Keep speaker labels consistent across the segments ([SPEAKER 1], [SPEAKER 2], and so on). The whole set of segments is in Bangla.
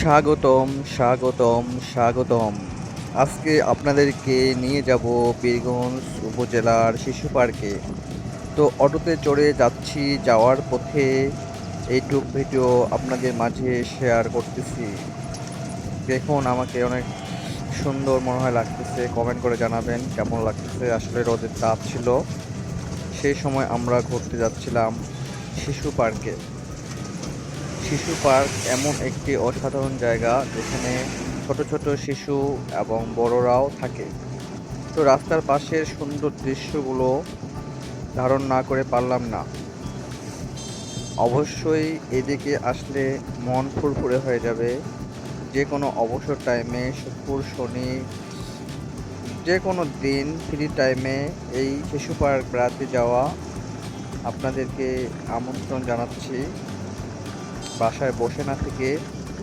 [SPEAKER 1] স্বাগতম স্বাগতম স্বাগতম। আজকে আপনাদেরকে নিয়ে যাব বীরগঞ্জ উপজেলার শিশু পার্কে। তো অটোতে চড়ে যাচ্ছি, যাওয়ার পথে এইটুক ভিডিও আপনাদের মাঝে শেয়ার করতেছি। দেখুন, আমাকে অনেক সুন্দর মনে হয় লাগতেছে কমেন্ট করে জানাবেন কেমন লাগতেছে। আসলে রোদের তাপ ছিল, সেই সময় আমরা ঘুরতে যাচ্ছিলাম শিশু পার্কে। শিশু পার্ক এমন একটি অসাধারণ জায়গা যেখানে ছোট ছোট শিশু এবং বড়রাও থাকে। তো রাস্তার পাশের সুন্দর দৃশ্যগুলো ধারণ না করে পারলাম না। অবশ্যই এদিকে আসলে মন ফুরফুরে হয়ে যাবে। যে কোনো অবসর টাইমে শুক্র, শনি যে কোনো দিন ফ্রি টাইমে এই শিশু পার্ক বেড়াতে যাওয়া আপনাদেরকে আমন্ত্রণ জানাচ্ছি। বাসায় বসে না থেকে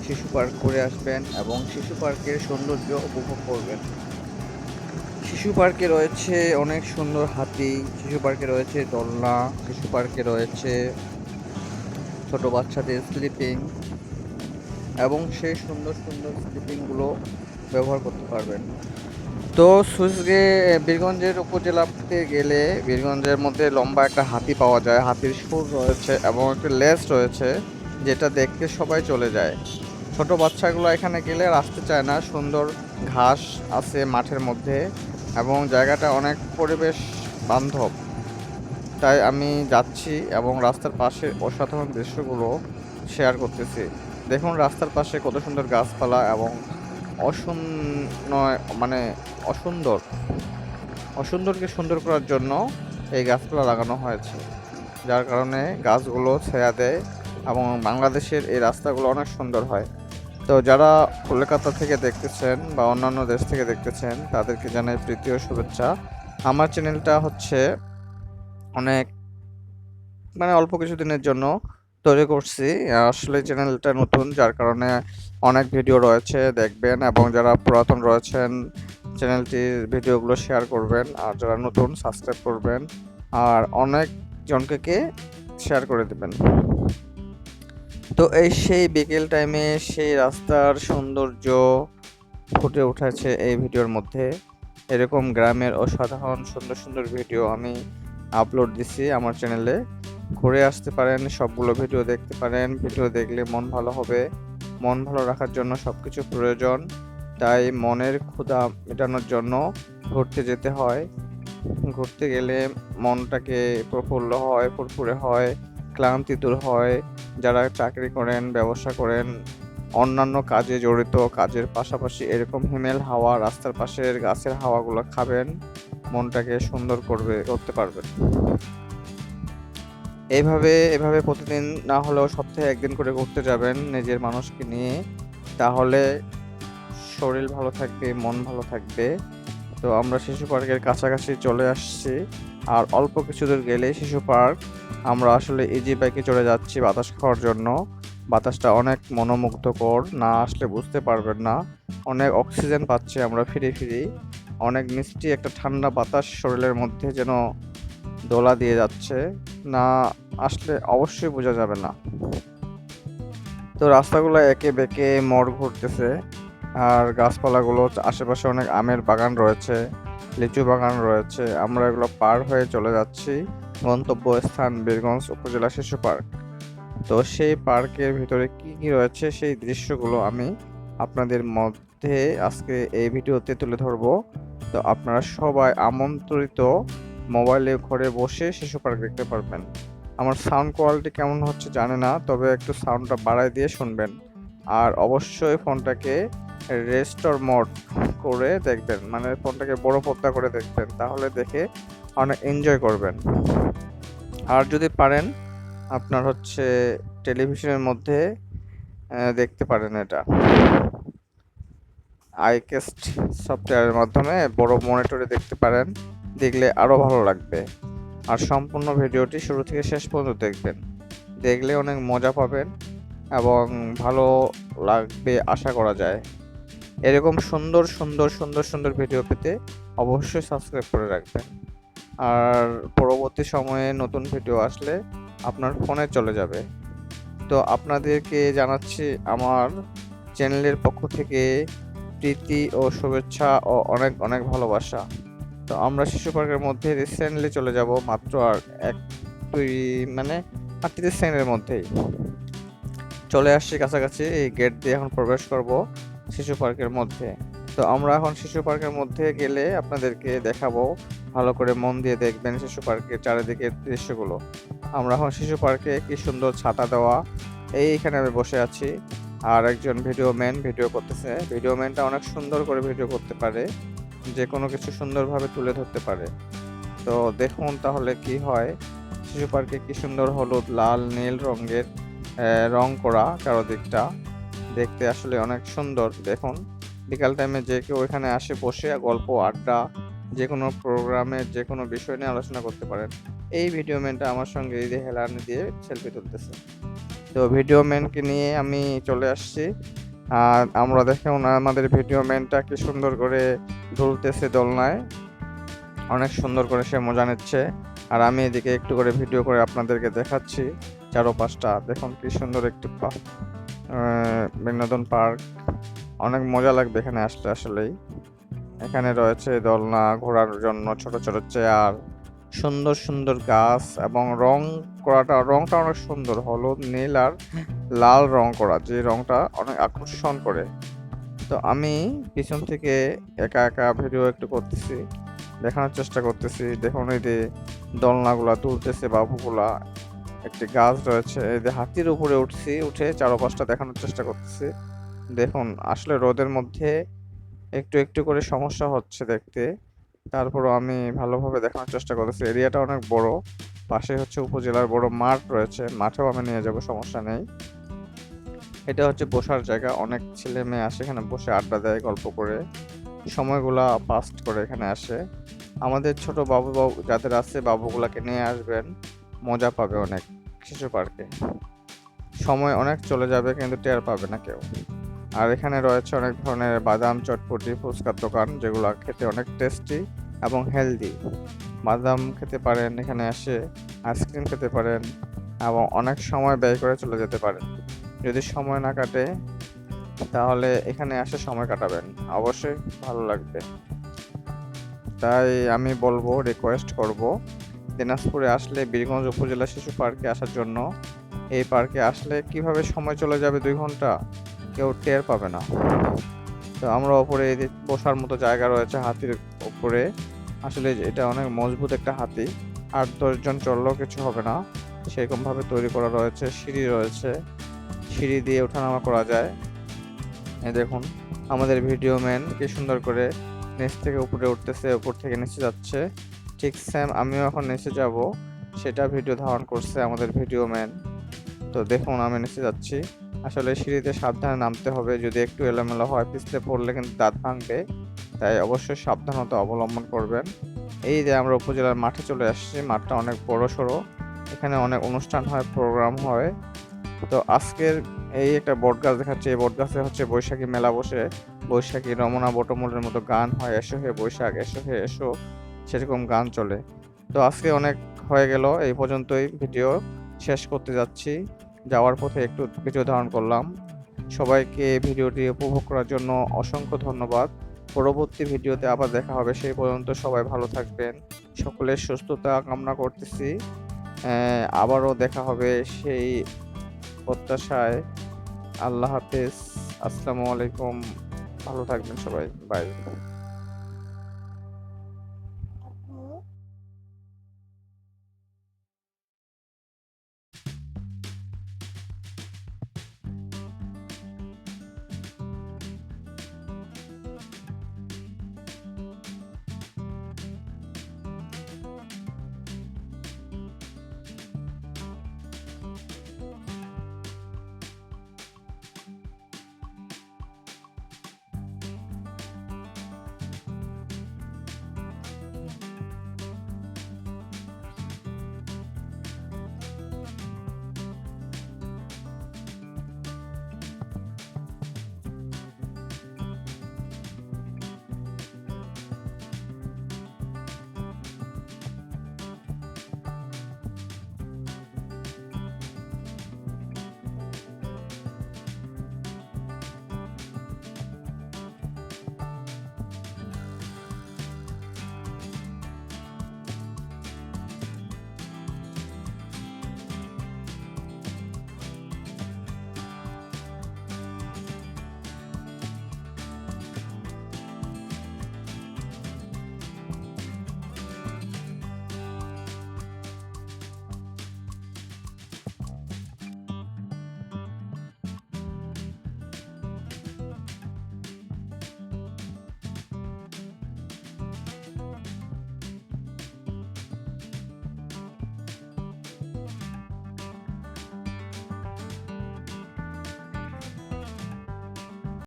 [SPEAKER 1] শিশু পার্ক করে আসবেন এবং শিশু পার্কের সৌন্দর্য উপভোগ করবেন। শিশু পার্কে রয়েছে অনেক সুন্দর হাতি, শিশু পার্কে রয়েছে দোলনা, শিশু পার্কে রয়েছে ছোট বাচ্চাদের স্লিপিং এবং সেই সুন্দর সুন্দর স্লিপিংগুলো ব্যবহার করতে পারবেন। তো সুইচগে বীরগঞ্জের উপজেলাতে গেলে বীরগঞ্জের মধ্যে লম্বা একটা হাতি পাওয়া যায়। হাতির সুর রয়েছে এবং একটা লেজ রয়েছে। যেটা দেখতে সবাই চলে যায়। ছোট বাচ্চাগুলো এখানে গেলে আসতে চায় না। সুন্দর ঘাস আছে মাঠের মধ্যে এবং জায়গাটা অনেক পরিবেশ বান্ধব। তাই আমি যাচ্ছি এবং রাস্তার পাশে অসাধারণ দৃশ্যগুলো শেয়ার করতেছি। দেখুন রাস্তার পাশে কত সুন্দর গাছপালা এবং অসুন্দর মানে অসুন্দর, অসুন্দরকে সুন্দর করার জন্য এই গাছপালা লাগানো হয়েছে। যার কারণে গাছগুলো ছায়া দেয়। এবং বাংলাদেশের এই রাস্তাগুলো অনেক সুন্দর হয়। তো যারা কলকাতা থেকে দেখতেছেন বা অন্যান্য দেশ থেকে দেখতেছেন, তাদেরকে জানাই প্রীতি ও শুভেচ্ছা। আমার চ্যানেলটা হচ্ছে অনেক মানে অল্প কিছুদিনের জন্য তৈরি করছি। আসলে চ্যানেলটা নতুন, যার কারণে অনেক ভিডিও রয়েছে, দেখবেন এবং যারা পুরাতন রয়েছেন চ্যানেলটির ভিডিওগুলো শেয়ার করবেন, আর যারা নতুন সাবস্ক্রাইব করবেন, আর অনেক জনকে শেয়ার করে দেবেন। তো এই সেই বিকেল টাইমে সেই রাস্তার সৌন্দর্য ফুটে উঠেছে এই ভিডিওর মধ্যে। এরকম গ্রামের অসাধারণ সুন্দর সুন্দর ভিডিও আমি আপলোড দিছি আমার চ্যানেলে ঘুরে আসতে পারেন, সবগুলো ভিডিও দেখতে পারেন। ভিডিও দেখলে মন ভালো হবে। মন ভালো রাখার জন্য সব কিছু প্রয়োজন। তাই মনের ক্ষুধা মেটানোর জন্য ঘুরতে যেতে হয়। ঘুরতে গেলে মনটাকে প্রফুল্ল হয়, ফুরফুরে হয়। ক্লান্তি দূর হয়, যারা চাকরি করেন, ব্যবসা করেন, অন্যান্য কাজে জড়িত, কাজের পাশাপাশি এরকম হিমেল হাওয়া, রাস্তার পাশের গাছের হাওয়াগুলো খাবেন, মনটাকে সুন্দর করবে, করতে পারবেন। এইভাবে এভাবে প্রতিদিন না হলেও সপ্তাহে একদিন করে ঘুরতে যাবেন নিজের মানুষকে নিয়ে। তাহলে শরীর ভালো থাকবে, মন ভালো থাকবে। তো আমরা শিশু পার্কের কাছাকাছি চলে আসছি। আর অল্প কিছু দূর গেলে শিশু পার্ক, আমরা আসলে ইজি বাইকে চড়ে যাচ্ছি বাতাস খাওয়ার জন্য, বাতাসটা অনেক মনোমুগ্ধকর, না আসলে বুঝতে পারবেন না। অনেক অক্সিজেন পাচ্ছি আমরা ফিরে ফিরে। অনেক মিষ্টি একটা ঠান্ডা বাতাস শরীরের মধ্যে যেন দোলা দিয়ে যাচ্ছে। না আসলে অবশ্যই বোঝা যাবে না। তো রাস্তাগুলো একে বেঁকে মোড় ঘুরতেছে। আর গাছপালাগুলো, আশেপাশে অনেক আমের বাগান রয়েছে। লিচু বাগান রয়েছে। আমরা এগুলো পার হয়ে চলে যাচ্ছি গন্তব্য স্থান বীরগঞ্জ উপজেলা শিশু পার্ক। তো সেই পার্কের ভিতরে কি কি রয়েছে সেই দৃশ্যগুলো আমি আপনাদের মধ্যে আজকে এই ভিডিওতে তুলে ধরবো। তো আপনারা সবাই আমন্ত্রিত মোবাইলে ঘরে বসে শিশু পার্ক দেখতে পারবেন। আমার সাউন্ড কোয়ালিটি কেমন হচ্ছে জানে না, তবে একটু সাউন্ডটা বাড়ায় দিয়ে শুনবেন। আর অবশ্যই ফোনটাকে রেস্টোর মোড করে দেখবেন মানে ফোনটাকে বড় পর্দা করে দেখবেন, তাহলে দেখে অনেক এনজয় করবেন। আর যদি পারেন, আপনার হচ্ছে টেলিভিশনের মধ্যে দেখতে পারেন এটা। আইকেস্ট সফটওয়্যারের মাধ্যমে বড় মনিটরে দেখতে পারেন, দেখলে আরও ভালো লাগবে। আর সম্পূর্ণ ভিডিওটি শুরু থেকে শেষ পর্যন্ত দেখবেন। দেখলে অনেক মজা পাবেন এবং ভালো লাগবে আশা করা যায়। এরকম সুন্দর সুন্দর সুন্দর সুন্দর ভিডিও পেতে অবশ্যই সাবস্ক্রাইব করে রাখবেন। আর পরবর্তী সময়ে নতুন ভিডিও আসলে আপনার ফোনে চলে যাবে। তো আপনাদেরকে জানাচ্ছি আমার চ্যানেলের পক্ষ থেকে প্রীতি ও শুভেচ্ছা ও অনেক অনেক ভালোবাসা। তো আমরা শিশু পার্কের মধ্যে রিসেন্টলি চলে যাব মাত্র আর এক, দুই মানে আর সেকেন্ডের মধ্যেই। চলে আসছি কাছাকাছি, এই গেট দিয়ে এখন প্রবেশ করব। শিশু পার্কের মধ্যে। তো আমরা এখন শিশু পার্কের মধ্যে গেলে আপনাদেরকে দেখাবো, ভালো করে মন দিয়ে দেখবেন শিশু পার্কের চারিদিকের দৃশ্যগুলো। আমরা এখন শিশু পার্কে কি সুন্দর ছাতা দেওয়া এইখানে আমি বসে আছি। আর একজন ভিডিও ম্যান ভিডিও করতেছে। ভিডিও ম্যানটা অনেক সুন্দর করে ভিডিও করতে পারে, যে কোনো কিছু সুন্দরভাবে তুলে ধরতে পারে। তো দেখুন তাহলে কি হয়, শিশু পার্কে কি সুন্দর হলুদ, লাল, নীল রঙের রং করা চারদিকটা। দেখতে আসলে অনেক সুন্দর। দেখুন, বিকাল টাইমে যে কেউ এখানে আসে বসে গল্প, আড্ডা, যে কোনো প্রোগ্রামে যে কোনো বিষয় নিয়ে আলোচনা করতে পারেন। এই ভিডিও ম্যানটা আমার সঙ্গে এই যে হেলানি দিয়ে সেলফি তুলতেছে। তো ভিডিও ম্যানকে নিয়ে আমি চলে আসছি। আর আমরা দেখে ওনার আমাদের ভিডিও ম্যানটা কি সুন্দর করে দুলতেছে দোলনায়। অনেক সুন্দর করে সে মজা নিচ্ছে। আর আমি এদিকে একটু করে ভিডিও করে আপনাদেরকে দেখাচ্ছি চারো পাঁচটা দেখুন কি সুন্দর একটি বিনোদন পার্ক। অনেক মজা লাগবে এখানে আসলে আসলেই। এখানে রয়েছে দোলনা ঘোরার জন্য ছোট ছোট চেয়ার, সুন্দর সুন্দর গাছ এবং রং করাটা, রংটা অনেক সুন্দর, হলুদ, নীল আর লাল রং করা, যে রংটা অনেক আকর্ষণ করে। তো আমি পিছন থেকে একা একা ভিডিও একটু করতেছি, দেখানোর চেষ্টা করতেছি, দেখুন এই যে দোলনাগুলা তুলতেছে বাবুগুলা। একটি গাছ রয়েছে। এই যে হাতির উপরে উঠছি, উঠে চারো পাঁচটা দেখানোর চেষ্টা করতেছি। দেখুন, আসলে রোদের মধ্যে একটু একটু করে সমস্যা হচ্ছে দেখতে। তারপরও আমি ভালোভাবে দেখানোর চেষ্টা করতেছি। এরিয়াটা অনেক বড়। পাশে হচ্ছে উপজেলার বড় মাঠ রয়েছে। মাঠেও আমি নিয়ে যাব, সমস্যা নেই। এটা হচ্ছে বসার জায়গা। অনেক ছেলে মেয়ে আসে এখানে বসে আড্ডা দেয়, গল্প করে। সময়গুলা পাস্ট করে এখানে আসে। আমাদের ছোট বাবু বাবু, যাদের আছে বাবুগুলাকে নিয়ে আসবেন। মজা পাবে অনেক শিশু পার্কে। সময় অনেক চলে যাবে কিন্তু টের পাবে না কেউ। আর এখানে রয়েছে অনেক ধরনের বাদাম, চটপটি, ফুচকার দোকান যেগুলো খেতে অনেক টেস্টি এবং হেলদি বাদাম খেতে পারেন, এখানে এসে আইসক্রিম খেতে পারেন এবং অনেক সময় ব্যয় করে চলে যেতে পারেন। যদি সময় না কাটে, তাহলে এখানে এসে সময় কাটাবেন। অবশ্যই ভালো লাগবে। তাই আমি বলব রিকোয়েস্ট করব দিনাজপুরে আসলে বীরগঞ্জ উপজেলা শিশু পার্কে আসার জন্য, এই পার্কে আসলে কীভাবে সময় চলে যাবে দুই ঘণ্টা, কেউ টের পাবে না। তো আমরা ওপরে বসার মতো জায়গা রয়েছে হাতির ওপরে, আসলে এটা অনেক মজবুত একটা হাতি। আট দশজন চললেও কিছু হবে না। সেরকমভাবে তৈরি করা রয়েছে, সিঁড়ি রয়েছে। সিঁড়ি দিয়ে ওঠানামা করা যায়। এই দেখুন, আমাদের ভিডিও ম্যান কি সুন্দর করে নিচ থেকে উপরে উঠতেছে, উপর থেকে নিচে যাচ্ছে। ঠিক সেম আমিও এখন নিচে যাব। সেটা ভিডিও ধারণ করছে আমাদের ভিডিও ম্যান তো দেখুন, আমি নিচে যাচ্ছি। আসলে সিঁড়িতে সাবধানে নামতে হবে। যদি একটু এলোমেলো হয়, পিছলে পড়লে কিন্তু দাঁত ভাঙবে। তাই অবশ্যই সাবধানতা অবলম্বন করবেন। এই যে আমরা উপজেলার মাঠে চলে আসছি। মাঠটা অনেক বড় সড়ো। এখানে অনেক অনুষ্ঠান হয় প্রোগ্রাম হয়। তো আজকের এই একটা বট গাছ দেখাচ্ছে। এই বট গাছে হচ্ছে বৈশাখী মেলা বসে। বৈশাখী রমনা বটমূলের মতো গান হয়, এসো হে বৈশাখ, এসো হে এসো। সেরকম গান চলে। তো আজকে অনেক হয়ে গেল, এই পর্যন্তই ভিডিও শেষ করতে যাচ্ছি। যাওয়ার পথে একটু ভিডিও ধারণ করলাম। সবাইকে ভিডিওটি উপভোগ করার জন্য অসংখ্য ধন্যবাদ। পরবর্তী ভিডিওতে আবার দেখা হবে সেই পর্যন্ত সবাই ভালো থাকবেন। সকলের সুস্থতা কামনা করতেছি। আবারও দেখা হবে সেই প্রত্যাশায়। আল্লাহ হাফেজ। আসসালামু আলাইকুম। ভালো থাকবেন সবাই। বাই।